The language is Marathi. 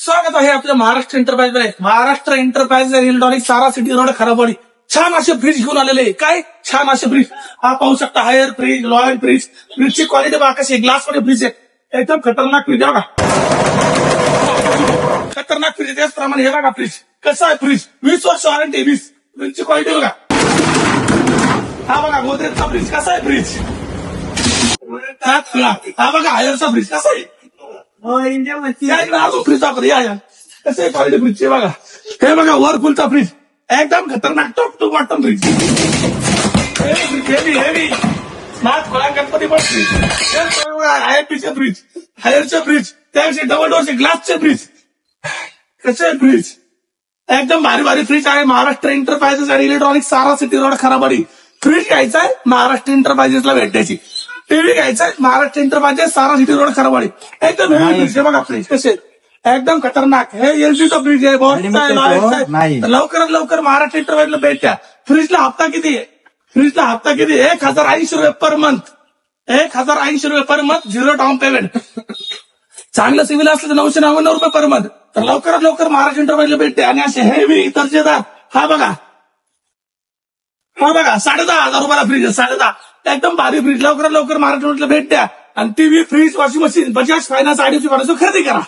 स्वागत आहे आपल्या Maharashtra एंटरप्राइजमध्ये Maharashtra enterprise electronic Sara city road Kharabwadi छान असे फ्रीज घेऊन आलेले काय? छान असे फ्रीज हा पाहू शकता हायर फ्रीज लॉयल फ्रीज फ्रीजची क्वालिटी बघा कशी ग्लासमध्ये फ्रीज आहे. एकदम खतरनाक फ्रीज आहे बघा. खतरनाक फ्रीज आहे. त्याचप्रमाणे हे बघा फ्रीज कसा आहे फ्रीज वीस वर्ष वॉरंटी वीस. फ्रीजची क्वालिटी बघा. हा बघा गोदरेजचा फ्रीज कसा आहे फ्रीज हा बघा हायरचा फ्रीज कसा आहे? अजून फ्रीज दाखवतो या या कसं आहे क्वालिटी फ्रीजची बघा. हे बघा वरफुलचा फ्रीज एकदम खतरनाक top to bottom fridge heavy heavy smart खोला गणपती पण फ्रीज हायरपीचे फ्रीज हायरचे फ्रीज त्याविषयी डबल डोरचे ग्लासचे फ्रीज कसे फ्रीज एकदम भारी भारी फ्रीज आहे. महाराष्ट्र एंटरप्राइजेस आणि electronic Sara city road Kharabwadi fridge घ्यायचा आहे महाराष्ट्र एंटरप्राइजेसला भेटायची. टीव्ही घ्यायचा Maharashtra enterprises Sara city road Kharabwadi एकदम हेवी आहे बघा फ्रीज कसे? एकदम खतरनाक हे एलजीचं फ्रीज आहे आहे Limited लॉयड? आहे. नाही. तर लवकरात लवकर महाराष्ट्र एंटरप्राइजला भेट द्या फ्रीजला हप्ता किती आहे फ्रीजला हप्ता किती आहे? एक हजार ऐंशी रुपये पर मंथ एक हजार ऐंशी रुपये per month zero down payment चांगलं सिव्हिल असलं तर नऊशे नव्याण्णव रुपये पर मंथ तर लवकरात लवकर महाराष्ट्र इंटरव्ह्यूला भेटते आणि असे हेवी दर्जेदार हा बघा हा बघा साडे दहा हजार रुपयाला फ्रीज आहे साडे दहा एकदम भारी फ्रीज लवकरात लवकर महाराष्ट्र भेट द्या. आणि TV fridge washing machine Bajaj finance IDFC finance खरेदी करा.